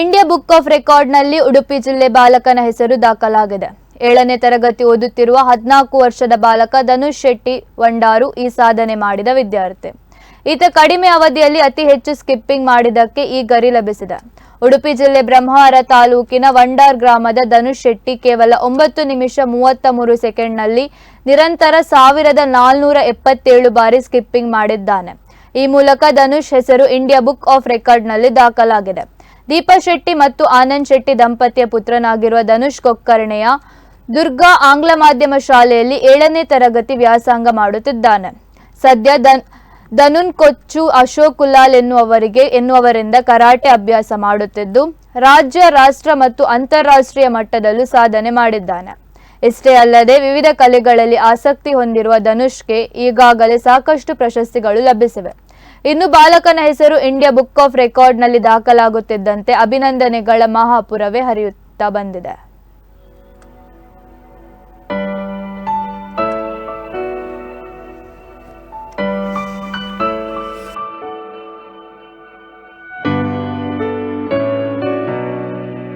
India book of ರೆಕಾರ್ಡ್ನಲ್ಲಿ ಉಡುಪಿ ಜಿಲ್ಲೆ ಬಾಲಕನ ಹೆಸರು ದಾಖಲಾಗಿದೆ. ಏಳನೇ ತರಗತಿ ಓದುತ್ತಿರುವ ಹದಿನಾಲ್ಕು ವರ್ಷದ ಬಾಲಕ ಧನುಷ್ ಶೆಟ್ಟಿ ವಂಡಾರು ಈ ಸಾಧನೆ ಮಾಡಿದ ವಿದ್ಯಾರ್ಥಿ. ಈತ ಕಡಿಮೆ ಅವಧಿಯಲ್ಲಿ ಅತಿ ಹೆಚ್ಚು ಸ್ಕಿಪ್ಪಿಂಗ್ ಮಾಡಿದ್ದಕ್ಕೆ ಈ ಗರಿ ಲಭಿಸಿದೆ. ಉಡುಪಿ ಜಿಲ್ಲೆ ಬ್ರಹ್ಮಾವರ ತಾಲೂಕಿನ ವಂಡಾರ್ ಗ್ರಾಮದ ಧನುಷ್ ಶೆಟ್ಟಿ ಕೇವಲ ಒಂಬತ್ತು ನಿಮಿಷ ಮೂವತ್ತ ಮೂರು ಸೆಕೆಂಡ್ನಲ್ಲಿ ನಿರಂತರ ಸಾವಿರದ ನಾಲ್ನೂರ ಎಪ್ಪತ್ತೇಳು ಬಾರಿ ಸ್ಕಿಪ್ಪಿಂಗ್ ಮಾಡಿದ್ದಾನೆ. ಈ ಮೂಲಕ ಧನುಷ್ ಹೆಸರು ಇಂಡಿಯಾ ಬುಕ್ ಆಫ್ ರೆಕಾರ್ಡ್ನಲ್ಲಿ ದಾಖಲಾಗಿದೆ. ದೀಪಾ ಶೆಟ್ಟಿ ಮತ್ತು ಆನಂದ್ ಶೆಟ್ಟಿ ದಂಪತಿಯ ಪುತ್ರನಾಗಿರುವ ಧನುಷ್ ಕೊಕ್ಕರ್ಣೆಯ ದುರ್ಗಾ ಆಂಗ್ಲ ಮಾಧ್ಯಮ ಶಾಲೆಯಲ್ಲಿ ಏಳನೇ ತರಗತಿ ವ್ಯಾಸಂಗ ಮಾಡುತ್ತಿದ್ದಾನೆ. ಸದ್ಯ ಧನ್, ಧನುನ್ ಕೊಚ್ಚು ಅಶೋಕ್ ಕುಲಾಲ್ ಎನ್ನುವರಿಗೆ ಎನ್ನುವರಿಂದ ಕರಾಟೆ ಅಭ್ಯಾಸ ಮಾಡುತ್ತಿದ್ದು, ರಾಜ್ಯ, ರಾಷ್ಟ್ರ ಮತ್ತು ಅಂತಾರಾಷ್ಟ್ರೀಯ ಮಟ್ಟದಲ್ಲೂ ಸಾಧನೆ ಮಾಡಿದ್ದಾನೆ. ಇಷ್ಟೇ ಅಲ್ಲದೆ ವಿವಿಧ ಕಲೆಗಳಲ್ಲಿ ಆಸಕ್ತಿ ಹೊಂದಿರುವ ಧನುಷ್ಗೆ ಈಗಾಗಲೇ ಸಾಕಷ್ಟು ಪ್ರಶಸ್ತಿಗಳು ಲಭಿಸಿವೆ. ಇನ್ನು ಬಾಲಕನ ಹೆಸರು ಇಂಡಿಯಾ ಬುಕ್ ಆಫ್ ರೆಕಾರ್ಡ್ನಲ್ಲಿ ದಾಖಲಾಗುತ್ತಿದ್ದಂತೆ ಅಭಿನಂದನೆಗಳ ಮಹಾಪುರವೇ ಹರಿಯುತ್ತಾ ಬಂದಿದೆ.